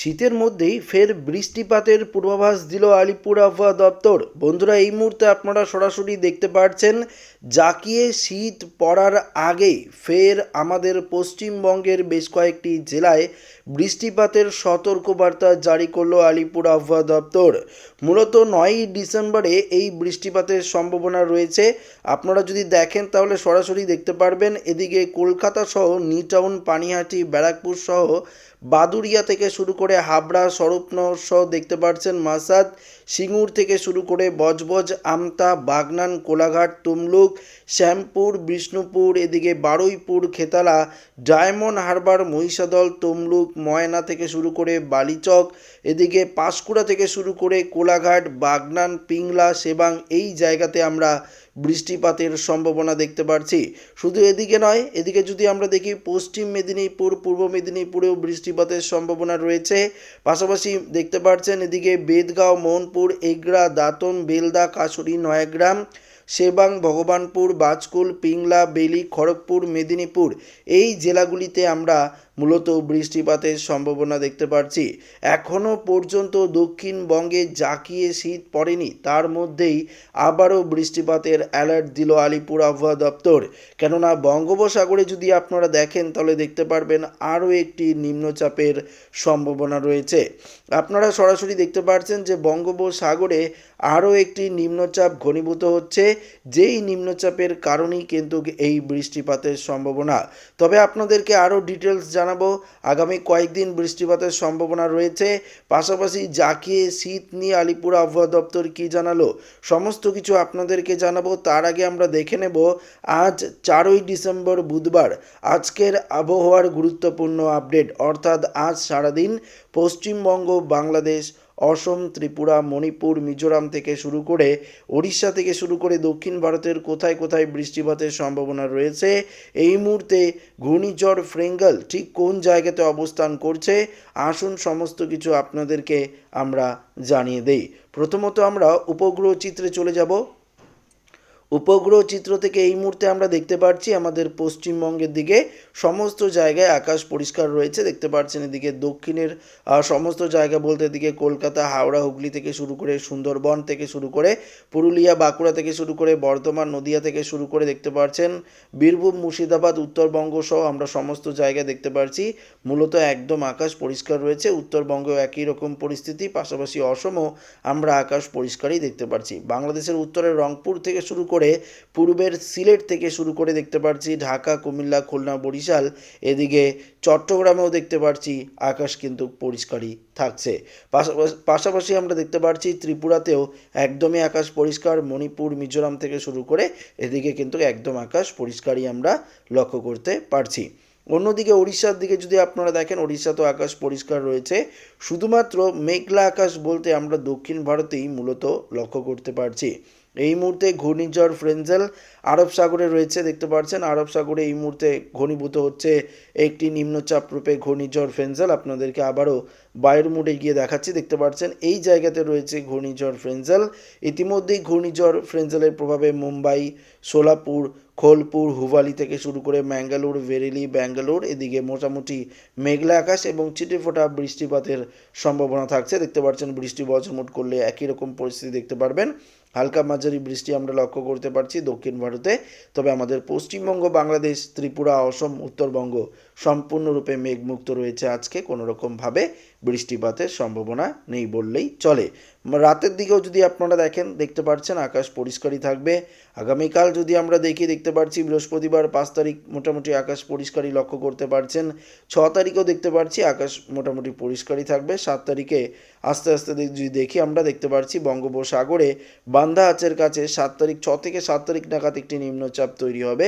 শীতের মধ্যেই ফের বৃষ্টিপাতের পূর্বাভাস দিল আলিপুর আবহাওয়া দপ্তর। বন্ধুরা, এই মুহূর্তে আপনারা সরাসরি দেখতে পাচ্ছেন জাকিয়ে শীত পড়ার আগে ফের আমাদের পশ্চিমবঙ্গের বেশ কয়েকটি জেলায় বৃষ্টিপাতের সতর্কবার্তা জারি করল আলিপুর আবহাওয়া দপ্তর। মূলত নয়ই ডিসেম্বরে এই বৃষ্টিপাতের সম্ভাবনা রয়েছে। আপনারা যদি দেখেন তাহলে সরাসরি দেখতে পারবেন। এদিকে কলকাতা সহ নিউটাউন পানিহাটি, ব্যারাকপুর সহ বাদুরিয়া থেকে শুরু করে হাবড়া, স্বরূপনগর সহ দেখতে পাচ্ছেন মাসাদ। সিঙ্গুর থেকে শুরু করে বজবজ, আমতা, বাগনান, কোলাঘাট, তমলুক, শ্যামপুর, বিষ্ণুপুর, এদিকে বারুইপুর, খেতালা, ডায়মন্ড হারবার, মহিষাদল, তমলুক ময়না থেকে শুরু করে বালিচক, এদিকে পাঁশকুড়া থেকে শুরু করে কোলাঘাট, বাগনান, পিংলা, সেবাং এই জায়গাতে আমরা বৃষ্টিপাতের সম্ভাবনা দেখতে পাচ্ছি শুধু এদিকে নয়, এদিকে যদি আমরা দেখি পশ্চিম মেদিনীপুর, পূর্ব মেদিনীপুরেও বৃষ্টিপাতের সম্ভাবনা রয়েছে। পাশাপাশি দেখতে পাচ্ছেন এদিকে বেদগাঁও, মোহনপুর এগরা দাঁতন, বেলদা, কাশুরি, নয়াগ্রাম, সেবাং, ভগবানপুর, বাজকুল, পিংলা, বেলি, খড়গপুর, মেদিনীপুর এই জেলাগুলিতে আমরা মূলত বৃষ্টিপাতের সম্ভাবনা দেখতে পাচ্ছি এখনও পর্যন্ত দক্ষিণবঙ্গে জাকিয়ে শীত পড়েনি। তার মধ্যেই আবারও বৃষ্টিপাতের অ্যালার্ট দিল আলিপুর আবহাওয়া দপ্তর। কেননা বঙ্গোপসাগরে যদি আপনারা দেখেন, তাহলে দেখতে পারবেন আরও একটি নিম্নচাপের সম্ভাবনা রয়েছে। আপনারা সরাসরি দেখতে পাচ্ছেন যে বঙ্গোপসাগরে আরও একটি নিম্নচাপ ঘনীভূত হচ্ছে। যেই নিম্নচাপের কারণেই কিন্তু এই বৃষ্টিপাতের সম্ভাবনা। তবে আপনাদেরকে আরও ডিটেলস জানাব। আগামী কয়েকদিন বৃষ্টিপাতের সম্ভাবনা রয়েছে। পাশাপাশি জাকিয়ে শীত নিয়ে আলিপুর আবহাওয়া দপ্তর কি জানালো? সমস্ত কিছু আপনাদেরকে জানাব, তার আগে আমরা দেখে নেব, আজ চারই ডিসেম্বর বুধবার আজকের আবহাওয়ার গুরুত্বপূর্ণ আপডেট। অর্থাৎ আজ সারাদিন পশ্চিমবঙ্গ, বাংলাদেশ অসম, ত্রিপুরা, মণিপুর, মিজোরাম থেকে শুরু করে ওড়িশা থেকে শুরু করে দক্ষিণ ভারতের কোথায় কোথায় বৃষ্টিপাতের সম্ভাবনা রয়েছে, এই মুহূর্তে ঘূর্ণিঝড় ফ্রেঙ্গল ঠিক কোন জায়গাতে অবস্থান করছে, আসুন সমস্ত কিছু আপনাদেরকে আমরা জানিয়ে দেই। প্রথমত আমরা উপগ্রহ চিত্রে চলে যাব। উপগ্রহ চিত্র থেকে এই মুহূর্তে আমরা দেখতে পাচ্ছি আমাদের পশ্চিমবঙ্গের দিকে সমস্ত জায়গায় আকাশ পরিষ্কার রয়েছে। দেখতে পাচ্ছেন এদিকে দক্ষিণের সমস্ত জায়গা বলতে এদিকে কলকাতা, হাওড়া, হুগলি থেকে শুরু করে সুন্দরবন থেকে শুরু করে পুরুলিয়া, বাঁকুড়া থেকে শুরু করে বর্ধমান, নদিয়া থেকে শুরু করে দেখতে পাচ্ছেন বীরভূম, মুর্শিদাবাদ, উত্তরবঙ্গ সহ আমরা সমস্ত জায়গায় দেখতে পাচ্ছি মূলত একদম আকাশ পরিষ্কার রয়েছে, উত্তরবঙ্গেও একই রকম পরিস্থিতি, পাশাপাশি অসমও আমরা আকাশ পরিষ্কারই দেখতে পাচ্ছি বাংলাদেশের উত্তরের রংপুর থেকে শুরু করে পূর্বের সিলেট থেকে শুরু করে দেখতে পাচ্ছি ঢাকা, কুমিল্লা, খুলনা, বরিশাল, এদিকে চট্টগ্রামেও দেখতে পাচ্ছি আকাশ কিন্তু পরিষ্কারই থাকছে। পাশাপাশি আমরা দেখতে পাচ্ছি ত্রিপুরাতেও একদমই আকাশ পরিষ্কার, মণিপুর, মিজোরাম থেকে শুরু করে এদিকে কিন্তু একদম আকাশ পরিষ্কারই আমরা লক্ষ্য করতে পারছি। অন্যদিকে উড়িষ্যার দিকে যদি আপনারা দেখেন উড়িষ্যাতেও আকাশ পরিষ্কার রয়েছে। শুধুমাত্র মেঘলা আকাশ বলতে আমরা দক্ষিণ ভারতেই মূলত লক্ষ্য করতে পারছি। এই মুহূর্তে ঘূর্ণিঝড় ফ্রেঞ্জেল আরব সাগরে রয়েছে, দেখতে পাচ্ছেন। আরব সাগরে এই মুহূর্তে ঘনীভূত হচ্ছে একটি নিম্নচাপ রূপে ঘূর্ণিঝড় ফ্রেঞ্জেল। আপনাদেরকে আবারও বায়ুর মুডে গিয়ে দেখাচ্ছি। দেখতে পাচ্ছেন, এই জায়গাতে রয়েছে ঘূর্ণিঝড় ফ্রেঞ্জেল। ইতিমধ্যেই ঘূর্ণিঝড় ফ্রেঞ্জেলের প্রভাবে মুম্বাই, সোলাপুর, খোলপুর হুবালি থেকে শুরু করে ম্যাঙ্গালোর, ভেরেলি, ব্যাঙ্গালোর, এদিকে মোটামুটি মেঘলা আকাশ এবং চিটেফোঁটা বৃষ্টিপাতের সম্ভাবনা থাকছে। দেখতে পাচ্ছেন, বৃষ্টি বজ্রমুট করলে একই রকম পরিস্থিতি দেখতে পারবেন। হালকা মাঝারি বৃষ্টি আমরা লক্ষ্য করতে পারছি দক্ষিণ ভারতে। তবে আমাদের পশ্চিমবঙ্গ, বাংলাদেশ, ত্রিপুরা, অসম, উত্তরবঙ্গ সম্পূর্ণরূপে মেঘমুক্ত রয়েছে আজকে কোনো রকমভাবে বৃষ্টিপাতের সম্ভাবনা নেই বললেই চলে। রাতের দিকেও যদি আপনারা দেখেন, দেখতে পাচ্ছেন আকাশ পরিষ্কারই থাকবে। আগামীকাল যদি আমরা দেখি, দেখতে পাচ্ছি বৃহস্পতিবার পাঁচ তারিখ মোটামুটি আকাশ পরিষ্কারই লক্ষ্য করতে পারছেন। ছ তারিখও দেখতে পাচ্ছি আকাশ মোটামুটি পরিষ্কারই থাকবে। সাত তারিখে আস্তে আস্তে যদি দেখি আমরা, দেখতে পাচ্ছি বঙ্গোপসাগরে বান্দা আচের কাছে সাত তারিখ, ছ থেকে সাত তারিখ নাগাদ একটি নিম্নচাপ তৈরি হবে।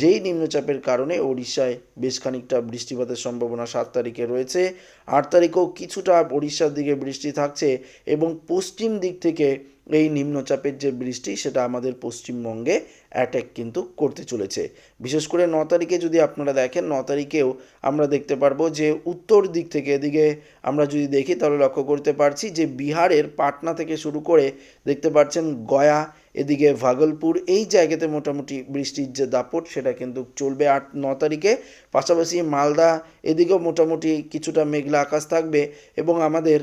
যেই নিম্নচাপের কারণে ওড়িশায় বেশ খানিকটা বৃষ্টিপাতের সম্ভাবনা সাত তারিখে রয়েছে। আট তারিখেও কিছুটা ওড়িশার দিকে বৃষ্টি থাকছে এবং পশ্চিম দিক থেকে এই নিম্নচাপের যে বৃষ্টি, সেটা আমাদের পশ্চিমবঙ্গে অ্যাটাক কিন্তু করতে চলেছে। বিশেষ করে ন তারিখে যদি আপনারা দেখেন, ন তারিখেও আমরা দেখতে পারব যে উত্তর দিক থেকে এদিকে আমরা যদি দেখি, তাহলে লক্ষ্য করতে পারছি যে বিহারের পাটনা থেকে শুরু করে দেখতে পাচ্ছেন গয়া এদিকে ভাগলপুর, এই জায়গাতে মোটামুটি বৃষ্টির যে দাপট, সেটা কিন্তু চলবে আট, ন তারিখে। পাশাপাশি মালদা, এদিকেও মোটামুটি কিছুটা মেঘলা আকাশ থাকবে এবং আমাদের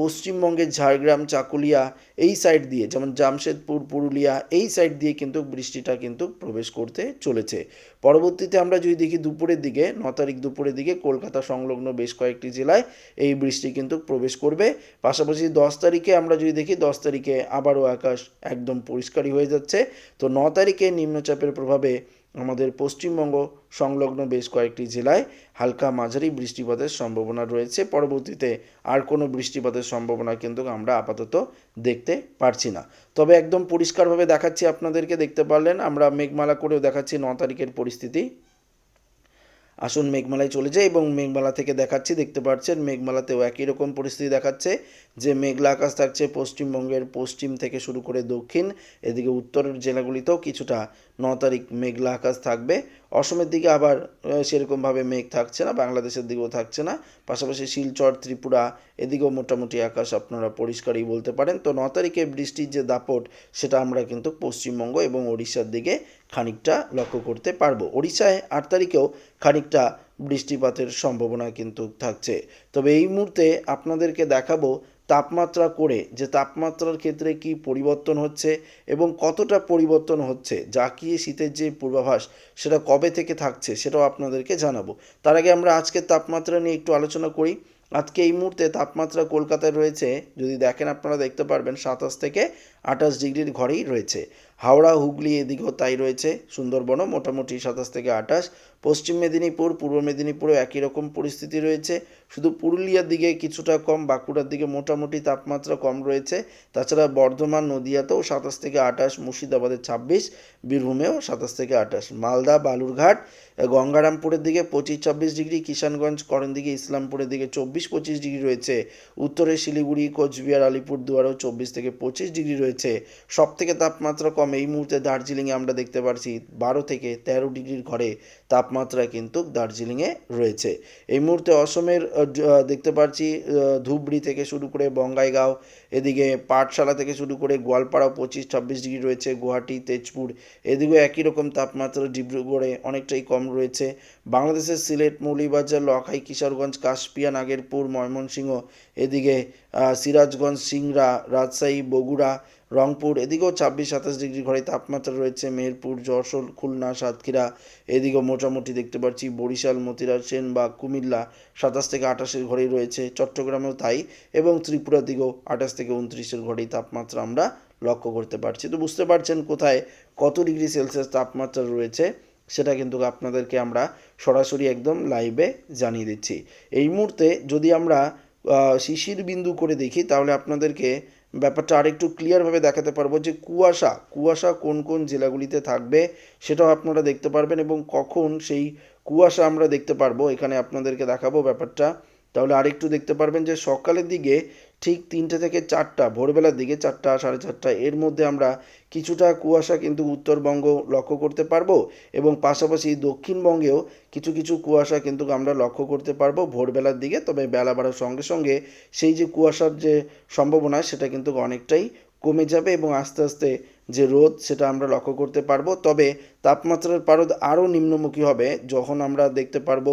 পশ্চিমবঙ্গের ঝাড়গ্রাম, চাকুলিয়া এই সাইড দিয়ে, যেমন জামশেদপুর, পুরুলিয়া, এই সাইড দিয়ে কিন্তু বৃষ্টিটা কিন্তু প্রবেশ করতে চলেছে। পরবর্তীতে আমরা যদি দেখি দুপুরের দিকে, ন তারিখ দুপুরের দিকে কলকাতা সংলগ্ন বেশ কয়েকটি জেলায় এই বৃষ্টি কিন্তু প্রবেশ করবে। পাশাপাশি দশ তারিখে আমরা যদি দেখি, দশ তারিখে আবারও আকাশ একদম পরিষ্কারই হয়ে যাচ্ছে। তো ন তারিখে নিম্নচাপের প্রভাবে আমাদের পশ্চিমবঙ্গ সংলগ্ন বেশ কয়েকটি জেলায় হালকা মাঝারি বৃষ্টিপাতের সম্ভাবনা রয়েছে। পরবর্তীতে আর কোনো বৃষ্টিপাতের সম্ভাবনা কিন্তু আমরা আপাতত দেখতে পারছি না। তবে একদম পরিষ্কারভাবে দেখাচ্ছি আপনাদেরকে, দেখতে পারলেন? আমরা মেঘমালা করেও দেখাচ্ছি ন তারিখের পরিস্থিতি। আসুন মেঘমালায় চলে যাই এবং মেঘমালা থেকে দেখাচ্ছি, দেখতে পাচ্ছেন মেঘমালাতেও একই রকম পরিস্থিতি দেখাচ্ছে, যে মেঘলা আকাশ থাকছে পশ্চিমবঙ্গের পশ্চিম থেকে শুরু করে দক্ষিণ, এদিকে উত্তরের জেলাগুলিতেও কিছুটা ন তারিখ মেঘলা আকাশ থাকবে। অসমের দিকে আবার সেরকমভাবে মেঘ থাকছে না, বাংলাদেশের দিকেও থাকছে না। পাশাপাশি শিলচর, ত্রিপুরা, এদিকেও মোটামুটি আকাশ আপনারা পরিষ্কারই বলতে পারেন। তো ন তারিখে বৃষ্টির যে দাপট, সেটা আমরা কিন্তু পশ্চিমবঙ্গ এবং ওড়িশার দিকে খানিকটা লক্ষ্য করতে পারব। ওড়িশায় আট তারিখেও খানিকটা বৃষ্টিপাতের সম্ভাবনা কিন্তু থাকছে। তবে এই মুহূর্তে আপনাদেরকে দেখাবো তাপমাত্রা করে যে তাপমাত্রার ক্ষেত্রে কি পরিবর্তন হচ্ছে এবং কতটা পরিবর্তন হচ্ছে যা কি শীতের যে পূর্বাভাস সেটা কবে থেকে থাকছে সেটাও আপনাদেরকে জানাব। তার আগে আমরা আজকের তাপমাত্রা নিয়ে একটু আলোচনা করি। আজকে এই মুহূর্তে তাপমাত্রা কলকাতায় রয়েছে, যদি দেখেন আপনারা দেখতে পারবেন, সাতাশ থেকে আঠাশ ডিগ্রির ঘরেই রয়েছে। হাওড়া, হুগলি এদিকেও তাই রয়েছে। সুন্দরবনও মোটামুটি সাতাশ থেকে আঠাশ। পশ্চিম মেদিনীপুর, পূর্ব মেদিনীপুরেও একই রকম পরিস্থিতি রয়েছে। শুধু পুরুলিয়ার দিকে কিছুটা কম, বাঁকুড়ার দিকে মোটামুটি তাপমাত্রা কম রয়েছে। তাছাড়া বর্ধমান, নদিয়াতেও সাতাশ থেকে আঠাশ মুর্শিদাবাদের ছাব্বিশ, বীরভূমেও সাতাশ থেকে আঠাশ। মালদা, বালুরঘাট, গঙ্গারামপুরের দিকে পঁচিশ, ছাব্বিশ ডিগ্রি, কিষানগঞ্জ করণ দিকে ইসলামপুরের দিকে চব্বিশ, পঁচিশ ডিগ্রি রয়েছে। উত্তরে শিলিগুড়ি, কোচবিহার, আলিপুরদুয়ারেও চব্বিশ থেকে পঁচিশ ডিগ্রি রয়েছে। সব থেকে তাপমাত্রা কম এই মুহূর্তে দার্জিলিংয়ে আমরা দেখতে পাচ্ছি বারো থেকে তেরো ডিগ্রির ঘরে তাপমাত্রা কিন্তু দার্জিলিংয়ে রয়েছে। এই মুহূর্তে অসমের দেখতে পাচ্ছি ধুবড়ি থেকে শুরু করে বঙ্গাইগাঁও, এদিকে পাঠশালা থেকে শুরু করে গোয়ালপাড়া পঁচিশ, ছাব্বিশ ডিগ্রি রয়েছে, গুয়াহাটি, তেজপুর, এদিকেও একই রকম তাপমাত্রা ডিব্রুগড়ে অনেকটাই কম রয়েছে। বাংলাদেশের সিলেট মৌলিবাজার লখাই, কিশোরগঞ্জ, কাশপিয়া, নাগেরপুর, ময়মনসিংহ, এদিকে সিরাজগঞ্জ, সিংড়া, রাজশাহী, বগুড়া রংপুর, এদিকেও ছাব্বিশ, সাতাশ ডিগ্রি ঘরে তাপমাত্রা রয়েছে। মেহেরপুর, যশোর, খুলনা, সাতক্ষীরা, এদিকেও মোটামুটি দেখতে পাচ্ছি। বরিশাল মতিরাজ সেনবাগ কুমিল্লা সাতাশ থেকে আঠাশের ঘরেই রয়েছে। চট্টগ্রামেও তাই এবং ত্রিপুরার দিকেও আঠাশ থেকে উনত্রিশের ঘরেই তাপমাত্রা আমরা লক্ষ্য করতে পারছি। তো বুঝতে পারছেন কোথায় কত ডিগ্রি সেলসিয়াস তাপমাত্রা রয়েছে সেটা কিন্তু আপনাদেরকে আমরা সরাসরি একদম লাইভে জানিয়ে দিচ্ছি। এই মুহূর্তে যদি আমরা শিশির বিন্দু করে দেখি তাহলে আপনাদেরকে ব্যাপারটা আরেকটু ক্লিয়ারভাবে দেখাতে পারব যে কুয়াশা কুয়াশা কোন কোন জেলাগুলিতে থাকবে সেটাও আপনারা দেখতে পারবেন এবং কখন সেই কুয়াশা আমরা দেখতে পারব, এখানে আপনাদেরকে দেখাবো ব্যাপারটা। তাহলে আরেকটু দেখতে পারবেন যে সকালের দিকে ঠিক তিনটে থেকে চারটা, ভোরবেলার দিকে চারটা, সাড়ে চারটা, এর মধ্যে আমরা কিছুটা কুয়াশা কিন্তু উত্তরবঙ্গ লক্ষ্য করতে পারব এবং পাশাপাশি দক্ষিণবঙ্গেও কিছু কিছু কুয়াশা কিন্তু আমরা লক্ষ্য করতে পারব ভোরবেলার দিকে। তবে বেলা বাড়ার সঙ্গে সঙ্গে সেই যে কুয়াশার যে সম্ভাবনা, সেটা কিন্তু অনেকটাই কমে যাবে এবং আস্তে আস্তে যে রোদ, সেটা আমরা লক্ষ্য করতে পারব। তবে তাপমাত্রার পারদ আরও নিম্নমুখী হবে, যখন আমরা দেখতে পারব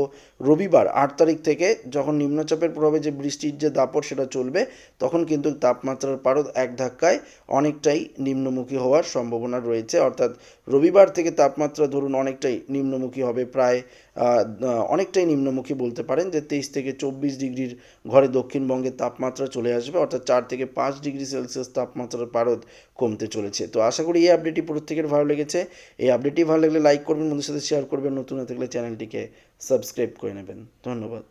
রবিবার আট তারিখ থেকে যখন নিম্নচাপের প্রভাবে যে বৃষ্টির যে দাপট সেটা চলবে, তখন কিন্তু তাপমাত্রার পারদ এক ধাক্কায় অনেকটাই নিম্নমুখী হওয়ার সম্ভাবনা রয়েছে। অর্থাৎ রবিবার থেকে তাপমাত্রা ধরুন অনেকটাই নিম্নমুখী হবে, প্রায় অনেকটাই নিম্নমুখী বলতে পারেন যে তেইশ থেকে চব্বিশ ডিগ্রির ঘরে দক্ষিণবঙ্গের তাপমাত্রা চলে আসবে, অর্থাৎ চার থেকে পাঁচ ডিগ্রি সেলসিয়াস তাপমাত্রার পারদ কমতে চলেছে। তো আশা করি এই আপডেটটি প্রত্যেকের ভালো লেগেছে। এই আপডেটটি ভালো লাগলে লাইক করবেন বন্ধুর সাথে শেয়ার করবেন, নতুন না থাকলে চ্যানেলটিকে সাবস্ক্রাইব করে নেবেন। ধন্যবাদ।